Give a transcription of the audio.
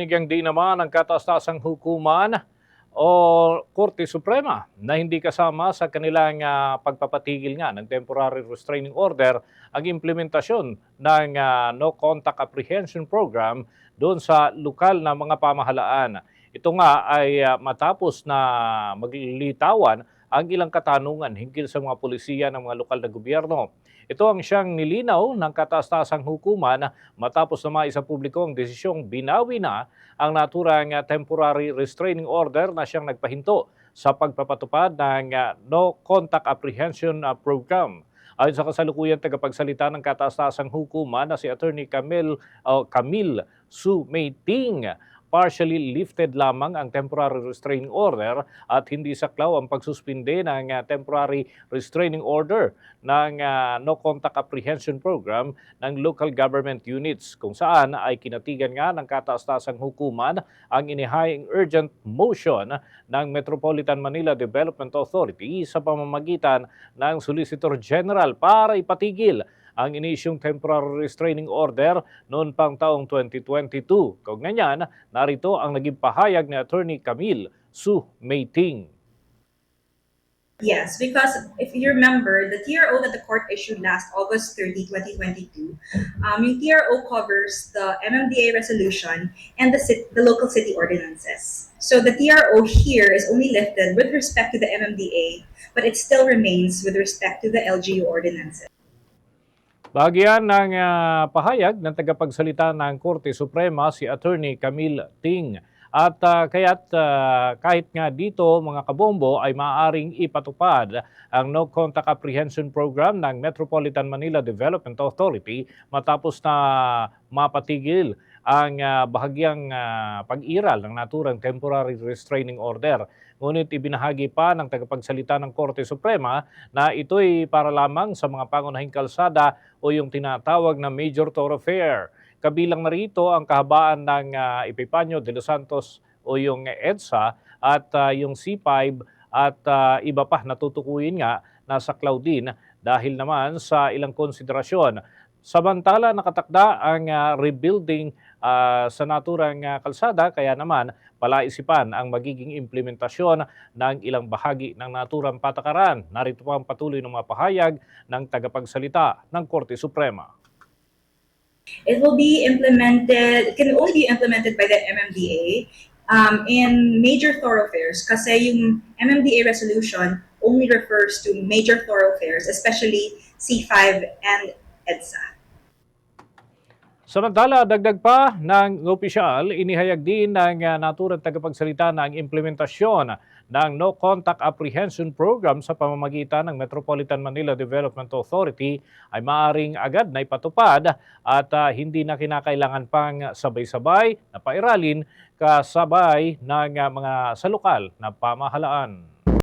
Binigyang din naman ng kataas-taasang hukuman o Korte Suprema na hindi kasama sa kanilang ah, pagpapatigil nga ng temporary restraining order ang implementasyon ng ah, no contact apprehension program doon sa lokal na mga pamahalaan. Ito nga ay ah, matapos na maglitawan ang ilang katanungan hinggil sa mga polisiya ng mga lokal na gobyerno. Ito ang siyang nilinaw ng kataas-taasang hukuman matapos na maisa publiko ang desisyong binawi na ang naturang temporary restraining order na siyang nagpahinto sa pagpapatupad ng uh, no contact apprehension uh, program. Ayon sa kasalukuyan tagapagsalita ng kataas-taasang hukuman na si Attorney Camille uh, Camille Su Meiting, partially lifted lamang ang temporary restraining order at hindi saklaw ang pagsuspinde ng uh, temporary restraining order ng uh, no contact apprehension program ng local government units kung saan ay kinatigan nga ng kataas-taasang hukuman ang inihaying urgent motion ng Metropolitan Manila Development Authority sa pamamagitan ng Solicitor General para ipatigil ang inisyong temporary restraining order noon pang taong 2022. Kung ganyan, narito ang naging pahayag ni Attorney Camille Su Meiting. Yes, because if you remember, the TRO that the court issued last August 30, 2022, um, yung TRO covers the MMDA resolution and the, the local city ordinances. So the TRO here is only lifted with respect to the MMDA, but it still remains with respect to the LGU ordinances. Bahagyan ng ah, pahayag ng tagapagsalita ng Korte Suprema si Attorney Camille Ting. At ah, kaya't ah, kahit nga dito mga kabombo ay maaaring ipatupad ang No Contact Apprehension Program ng Metropolitan Manila Development Authority matapos na mapatigil ang ah, bahagyang ah, pag-iral ng naturang temporary restraining order. Ngunit ibinahagi pa ng tagapagsalita ng Korte Suprema na ito'y para lamang sa mga pangunahing kalsada o yung tinatawag na major thoroughfare. Kabilang na rito ang kahabaan ng uh, Epipanyo de los Santos o yung EDSA at ah, yung C5 at ah, iba pa natutukuyin nga nasa Claudine dahil naman sa ilang konsiderasyon. Samantala nakatakda ang ah, rebuilding ah, sa naturang ah, kalsada kaya naman palaisipan ang magiging implementasyon ng ilang bahagi ng naturang patakaran. Narito pa ang patuloy ng mga pahayag ng tagapagsalita ng Korte Suprema. It will be implemented, can only be implemented by the MMDA um, in major thoroughfares kasi yung MMDA resolution only refers to major thoroughfares, especially C5 and EDSA. Samantala, dagdag pa ng opisyal, inihayag din ng uh, naturang tagapagsalita ang implementasyon ng No Contact Apprehension Program sa pamamagitan ng Metropolitan Manila Development Authority ay maaring agad na ipatupad at ah, hindi na kinakailangan pang sabay-sabay na pairalin kasabay ng ah, mga sa lokal na pamahalaan.